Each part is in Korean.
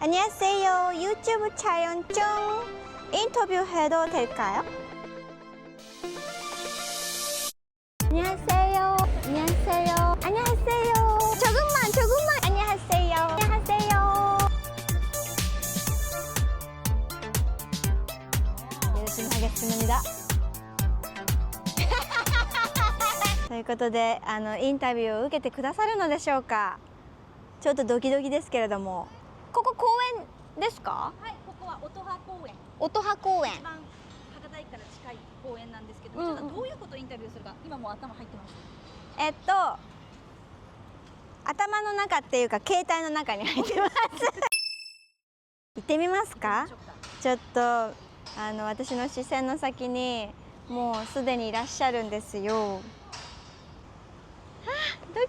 안녕하세요. 유튜브 촬영 중 인터뷰해도 될까요? 안녕하세요. 안녕하세요. 안녕하세요. 조금만, 조금만. 안녕하세요. 안녕하세요. 열심히 하겠습니다. ということであのインタビューを受けてくださるのでしょうかちょっとドキドキですけれども ここ公園ですか？はい、ここは音羽公園。音羽公園一番博多駅から近い公園なんですけど、うんうんちょっとどういうことをインタビューするか、今もう頭入ってます。えっと頭の中っていうか携帯の中に入ってます行ってみますか？ちょっとあの私の視線の先にもうすでにいらっしゃるんですよ。 はあド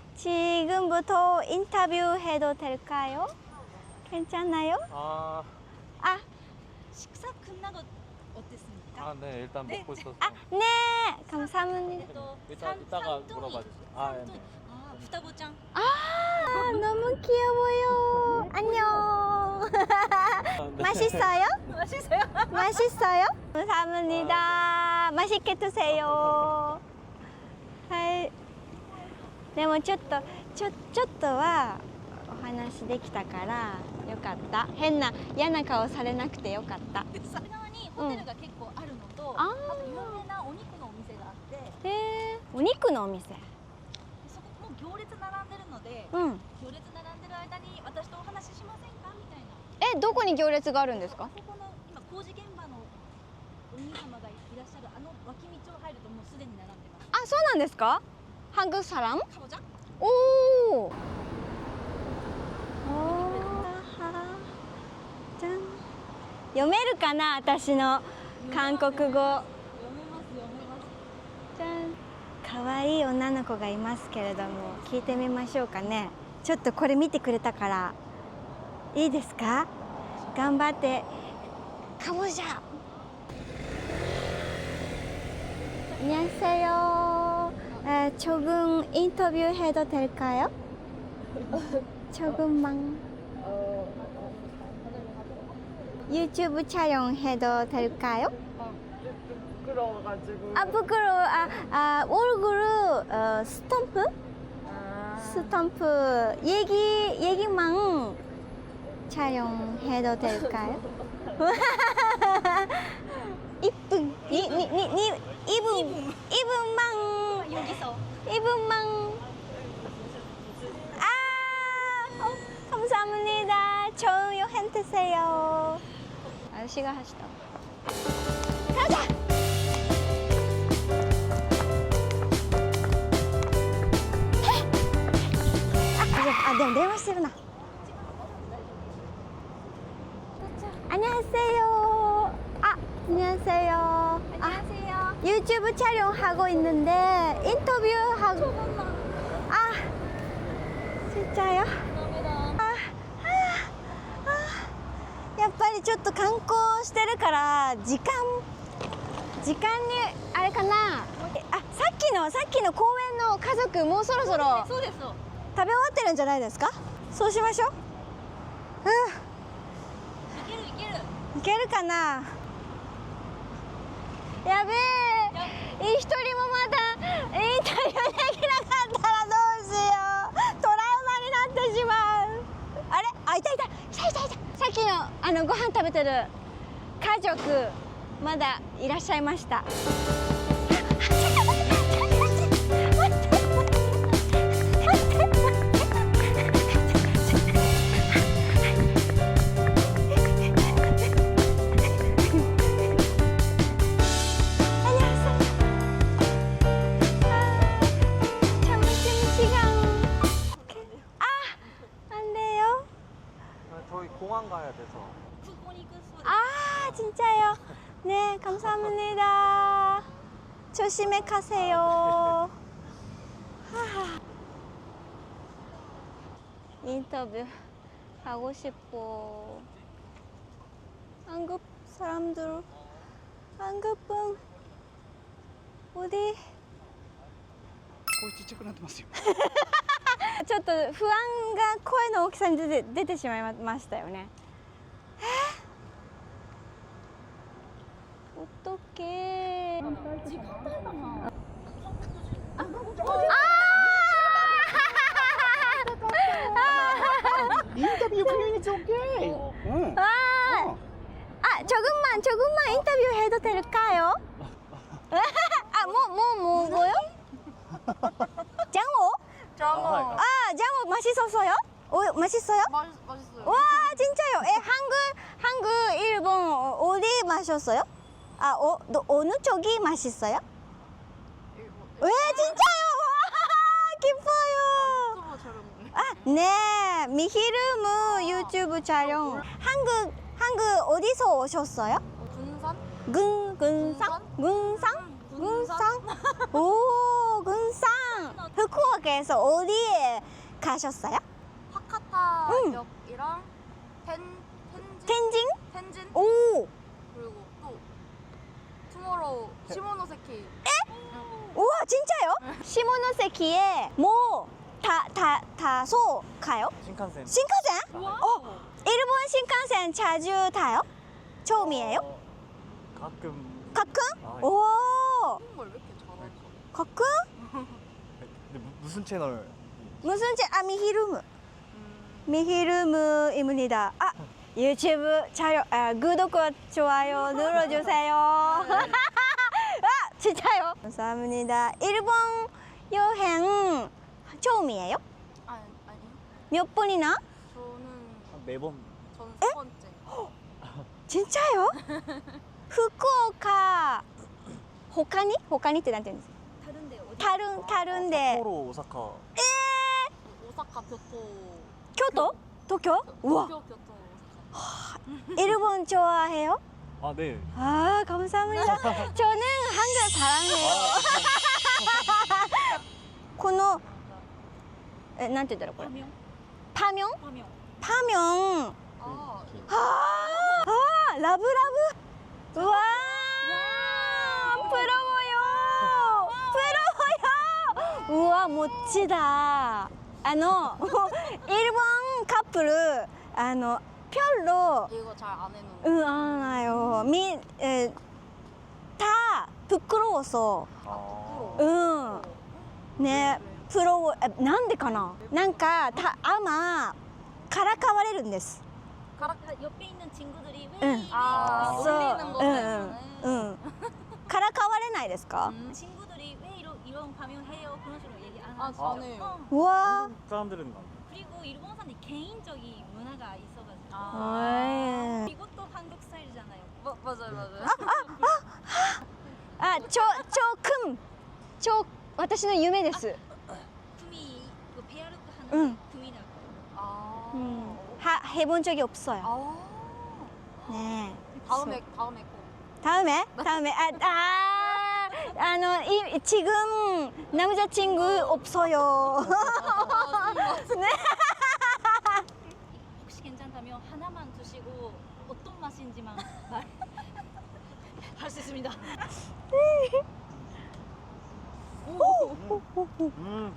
지금부터 인터뷰 해도 될까요? 괜찮아요? 아, 아, 식사 끝나고 어땠습니까? 아, 네, 일단 네, 먹고 있어서. 아, 네. 감사합니다. 또 이따- 산- 이따가 물어봐 주세요. 아, 네. 산토리. 아, 부타고짱. 아, 너무 귀여워요. 안녕. 아, 네. 맛있어요? 맛있어요? 맛있어요? 감사합니다. 맛있게 드세요. はい。でもちょっとちょちょっとはお話できたからよかった。変な嫌な顔されなくてよかった。でそ側にホテルが結構あるのと、あーあと有名なお肉のお店があって、へえ。お肉のお店？そこも行列並んでるので、うん。行列並んでる間に私とお話ししませんか？みたいな。えどこに行列があるんですか？あ？そこの今工事現場のお兄様がいらっしゃるあの脇道を入るともうすでに並んでます。あそうなんですか？ ハングサラン？かぼちゃ？おお。じゃん。読めるかな私の韓国語。読めます読めます。じゃん可愛い女の子がいますけれども聞いてみましょうかねちょっとこれ見てくれたからいいですか頑張ってかぼちゃ 안녕하세요 에, 조금 인터뷰 해도 될까요? 조금만. 유튜브 촬영해도 될까요? 부끄러워가지고. 아 부끄러워. 아, 아 얼굴 어, 스탬프? 스탬프. 얘기 얘기만 촬영해도 될까요? 이쁜 니니니 이분 이분만 있어. 1분만. 아, 어, 감사합니다. 좋은 여행 드세요. 아저씨가 하시다. 가자! 아, 말씀이구나. 아, 네, 네 안녕하세요. 아, 안녕하세요. 아. 유튜브 촬영하고 있는데 인터뷰하고 아, 진짜요? 감사합니다. あああやっぱりちょっと観光してるから時間時間にあれかなえあさっきのさっきの公園の家族もうそろそろそうですそう。食べ終わってるんじゃないですかそうしましょういけるいける。うんいけるかな やべえ。一人もまだインタビューできなかったらどうしよう。トラウマになってしまう。あれ？あいたいた。いたいたいた。さっきのあのご飯食べてる家族まだいらっしゃいました。 저희 공항 가야 돼서. 空港に行くそうです。 아, 네, 감사합니다. 조심히 가세요. 하하. 인터뷰 하고 싶어. 한국 사람들, 한국분 어디? 声ちっちゃくなってますよ。 ちょっと不安が声の大きさに出て出てしまいましたよね。え？っ、ー、おっとけ時間帯かな。あインタビューちょう、ああぐまんちょぐまんインタビューヘドテルかよ？あ。もうもうもうごよ。じゃんじゃん、 장어 맛있었어요? 어, 맛있어요? 맛, 맛있어요 와, 진짜요? 에, 한국, 한국, 일본 어, 어디 마셨어요? 아, 어, 너, 어느 쪽이 맛있어요? 왜 진짜요? 와, 기뻐요. 유튜브 촬영 아, 네, 미히르무 유튜브 촬영. 한국, 한국 어디서 오셨어요? 군산? 근, 근상? 근상? 근상? 오, 근상. 후쿠오카에서 어디에 가셨어요? 파카타 응. 역이랑 텐, 텐진? 텐징? 텐진? 오, 그리고 또 투모로우 시모노세키 우와, 진짜요? 시모노세키에 뭐, 다, 다, 다소 가요? 신칸센. 신칸센? 어, 일본 신칸센 자주 타요? 처음이에요? 어, 가끔. 가끔? 아, 오, 한국말 왜 이렇게 잘하지? 가끔? 근데 무, 무슨 채널? 무슨 제, 아, 미히르무. 음, 미히르무입니다. 아, 유튜브 촬영, 아, 구독과 좋아요 눌러주세요. 아, 진짜요? 감사합니다. 일본 여행 처음이에요? 아니 아니 몇 번이나? 저는 네 번. 저는 세 번째 진짜요? 후쿠오카 他に他にってなんて言うんですか 다른데 어디? 다른 다른데 삿포로, 오사카. 오사카 교토 京都東京うわ 도쿄 교토 오사카 일본 좋아해요? 아, 네. 아 감사합니다. 저는 한글 사랑해요. このえなんて言ったらこれ 파명 パミョン 파명 パミョン 아 아, 아 라브 라브 우와 부러워요 부러워요 우와 멋지다 あの 일본 커플 あの 별로 이거 잘 안 해놓은 응 알아요 미, 에, 다 부끄러워서 아. 응ねプロえなんでかななんかた아마からかわれるんです 가락 옆에 있는 친구들이 응. 왜 아. 왜 올리는 거 응, 때문에 うんうんからかわれないですか 음, 친구들이 왜 이런 이런 가명해요 그런 식으로 얘기 안 아, 아 저는. 아, 우와. 사람들은 안 돼. 그리고 일본 사람들 개인적인 문화가 있어가지고. 아. 어이. 이것도 한국 스타일이잖아요. 뭐, 맞아요, 네. 맞아요. 아, 아, 아, 저, 저 금. 저, 私の 유메 데스. 구미, 그 페아르크 하는 응. 구미라고. 아. 음. 하, 해본 적이 없어요. 아. 네. 다음에, 다음에 꼭. 다음에? 네. 다음에? 아, 아. 아, 너, 이, 지금 남자친구 없어요. 네. 혹시 괜찮다면 하나만 드시고 어떤 맛인지만 말할 수 있습니다. 음.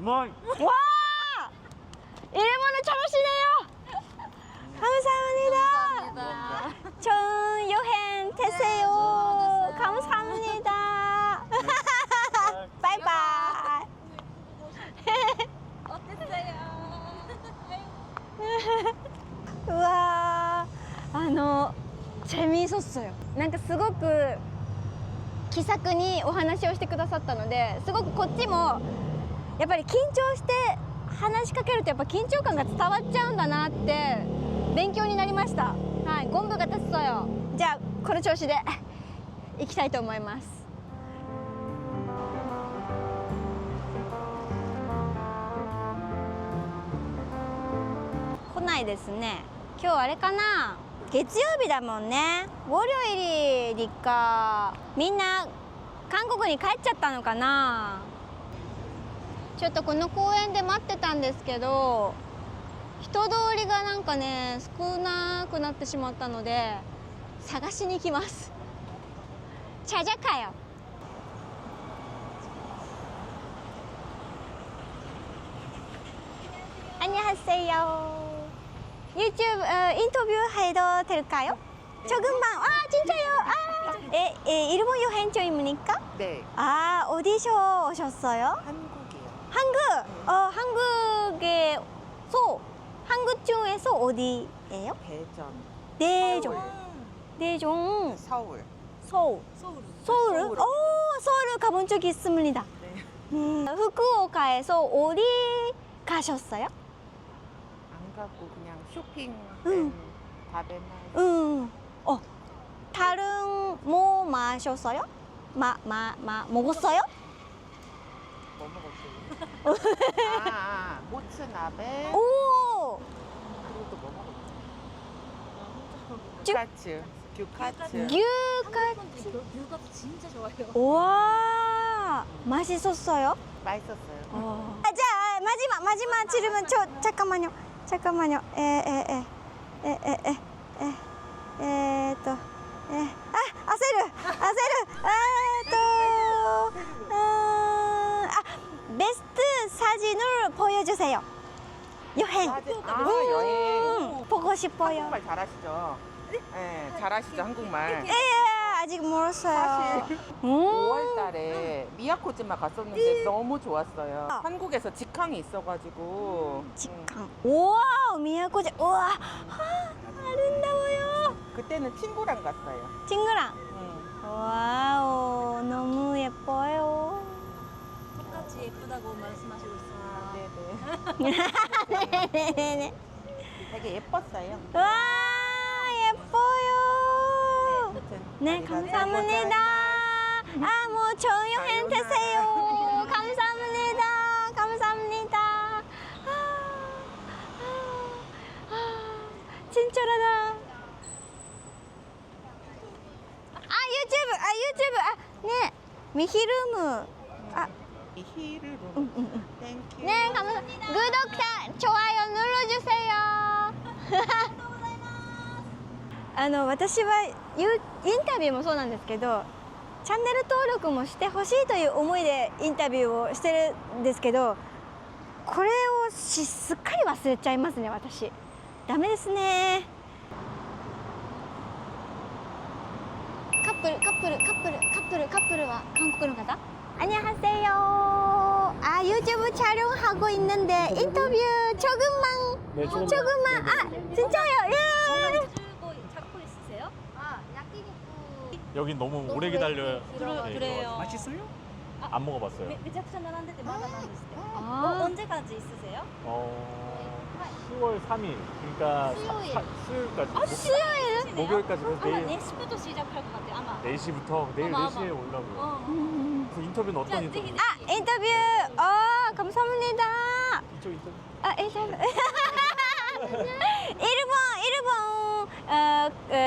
우마이. 와! 일본어 잘하시네요. 감사합니다. 감사합니다. 좋은 여행 되세요. 감사합니다. すごく気さくにお話をしてくださったのですごくこっちもやっぱり緊張して話しかけるとやっぱ緊張感が伝わっちゃうんだなって勉強になりました。はいゴンブが立つそうよ。じゃあこの調子で 行きたいと思います。来ないですね。今日あれかな？月 月曜日だもんね월요일이니까みんな韓国に帰っちゃったのかなちょっとこの公園で待ってたんですけど人通りがなんかね少なくなってしまったので探しに行きます찾아가요 안녕하세요. 유튜브 어, 인터뷰 해도 될까요? 조금만. 아 진짜요? 아, 에, 에, 일본 여행 중입니까? 네, 아 어디서 오셨어요? 한국이요. 한국. 어 한국의 소. 한국 중에서 어디예요? 대전, 대종. 대종. 서울. 서울. 서울 서울. 서울. 오 서울 가본 적이 있습니다. 네. 음, 후쿠오카에서 어디 가셨어요? 안 가고 쇼핑, 응. 밥에만 응. 어. 다른 뭐 마셨어요? 마, 마, 마, 먹었어요? 뭐 먹었어요? 아, 아, 모츠나베 오! 그리고 또뭐 먹었어요? 쭉. 규카츠, 규카츠. 뉴카츠. 뷰가 진짜 좋아요 와! 맛있었어요? 맛있었어요. 어. 아, 자, 마지막, 마지막 질문. 저, 잠깐만요. 잠깐만요. 에, 에, 에. 에, 에, 에. 에. 에, 또. 에. 아, 아세르! 아세르! 아, 또. 아, 아, 베스트 사진을 보여주세요. 여행. 사진- 아, 음, 여행. 보고 싶어요. 한국말 잘하시죠? 네, 잘하시죠, 한국말. 예, 예, 사실 음. 5월 달에 미야코지마 갔었는데 너무 좋았어요. 어. 한국에서 직항이 있어가지고. 음, 직항. 우와, 미야코지. 우와, 아, 아름다워요. 그때는 친구랑 갔어요. 친구랑. 음. 와우, 너무 예뻐요. 똑같이 예쁘다고 말씀하시고 아, 있습니다 네네. 네네네. 되게 예뻤어요. 와, 예뻐요. 아무튼 네, 아리가또 감사합니다. 아, 뭐 좋은 여행 되세요. 감사합니다. 감사합니다. 아, 아, 아, 친절하다. 아, 유튜브, 아, 유튜브, 아, 네, 미히루무. 아, 이 힐을 응, 보면 응, 응. 땡큐. 네, 감사합니다. 구독자, 좋아요 눌러주세요. あの私はユ インタビューもそうなんですけどチャンネル登録もしてほしいという思いでインタビューをしてるんですけどこれをしすっかり忘れちゃいますね私ダメですねカップルカップルカップルカップルカップルは韓国の方안녕하세요아 유튜브 촬영하고 있는데 인터뷰 조금만 네, 조금만. 조금만 아 진짜요 예 여긴 너무 오래 기다려요. 그러, 네, 그래요 맛있어요? 안 먹어봤어요. めめちゃくちゃ並んでてまだなんですって、 아. 어, 언제까지 있으세요? 어, 10월 3일. 그러니까 수요일. 사, 수요일까지. 목- 수요일 목요일까지 그래서 아마 내일 4시부터 시작할 것 같아요 아마 4시부터 내일 어머, 4시에 어머. 오려고요. 어. 그래서 인터뷰는 어떤 じゃあぜ 인터뷰? ひぜ 아 ひ 인터뷰 어 감사합니다 이쪽 인터뷰. 아 인터뷰 일본 일본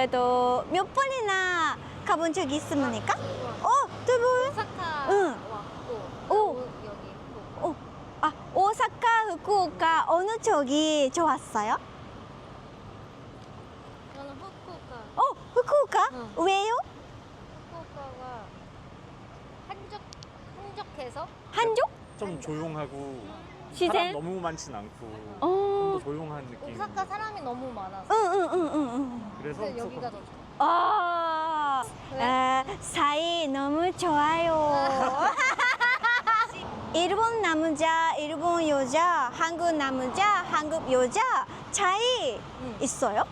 어또몇 번이나 가본 적이 있습니까? 어두 분? 오사카 응. 왔고 오. 여기 또 어, 아 오사카 후쿠오카 어느 쪽이 좋았어요? 저는 후쿠오카 어 후쿠오카 응. 왜요? 후쿠오카가 한적 한적해서 한족? 좀 조용하고 사람 시즌? 너무 많진 않고 좀 어. 더 조용한 느낌. 오사카 사람이 너무 많아서 응응응응응. 그래서 그래서 여기가 더 좋아. 아, 왜? 아, 사이 너무 좋아요. 일본 남자, 일본 여자, 한국 남자, 한국 여자 차이 응. 있어요?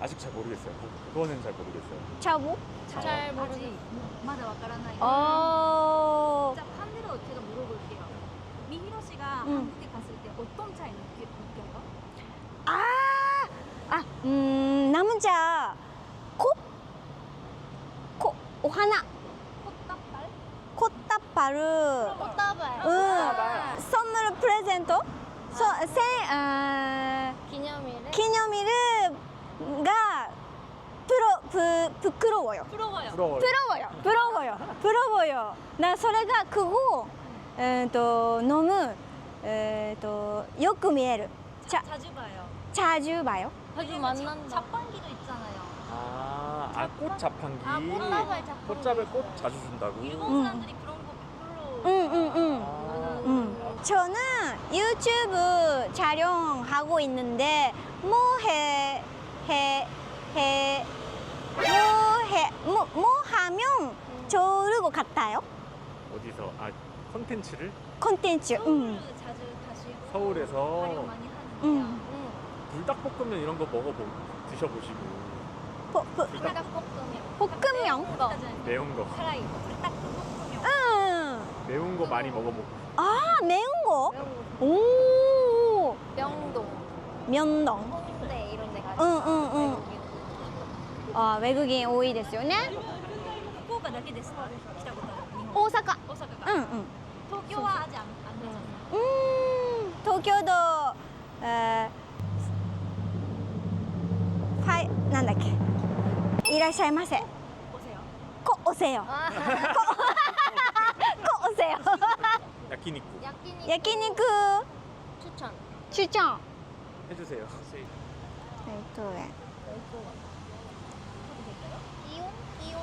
아직 잘 모르겠어요. 그거는 잘 모르겠어요. 차보? 잘 모르는 味まだわからない 어. じゃあ 반대로 제가 물어볼게요 미히로 씨가 응. 한국에 갔을 때 어떤 차이 느끼, 느껴요? 아, 아, 음, 남자 코? 코, 오하나, 꽃다발? 콧다발을 꽃다발 응, 선물 프레젠토? 서, 생, 아, 기념일에 기념일을 가 부러 부 부끄러워요. 부러워요. 부러워요. 부러워요. 부러워요. 부러워요. 나それが 그거 에또 너무 에또 よく見える. 자, 자주 봐요. 자주 봐요. 자주 그리고 만난다. 자- 자판기도 있잖아요. 아, 아, 꽃 자판기. 아, 꽃다발 자판기. 꽃잡을 꽃 자주 준다고. 일본 사람들이 그런 거 별로 응, 응, 응. 아. 음. 저는 유튜브 촬영하고 있는데 뭐 해, 해, 해, 뭐 해, 뭐, 뭐 하면 좋을 것 같아요? 어디서 아 컨텐츠를 콘텐츠. 서울 음. 자주 가시고 서울에서 촬영 많이 하는데요. 음. 응. 불닭볶음면 이런 거 먹어 보 드셔 보시고 보, 보, 불닭볶음면. 볶음면. 거. 매운 거 사라이. 불닭 볶음면. 응. 매운 거 많이 먹어보고 아, 매운 거? 매운 거. 오. 명동, 면동. 홍대 이런 데 가서. 응, 응, 응. 외국인. 아, 외국인 多いですよね.福岡だけですか来たことある日本大阪.大阪か、 응, 응. 東京は아직안안 되잖아요. 음, 도쿄도 어, 파이, なんだっけ いらっしゃいませ 보세요. 꼭 오세요 아, 꼭 오세요 야끼니쿠 야끼니 야끼니쿠 추천. 추천 해주세요. 100円 이용? 이용?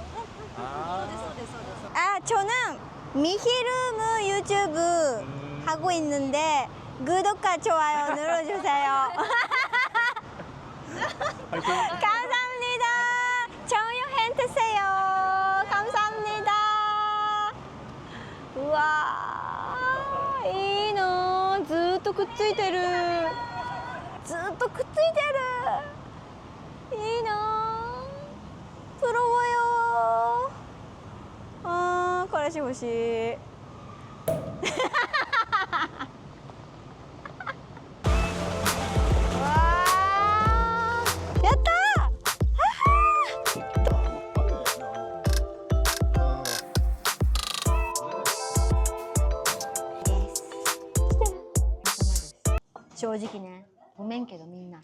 아, そうですそうですそうです。 아 저는 미히루무 유튜브 음. 하고 있는데 구독과 좋아요 눌러주세요 くっついてる。ずっとくっついてる。いいなプロボよあー彼氏欲しい。直ねごめんけどみんな。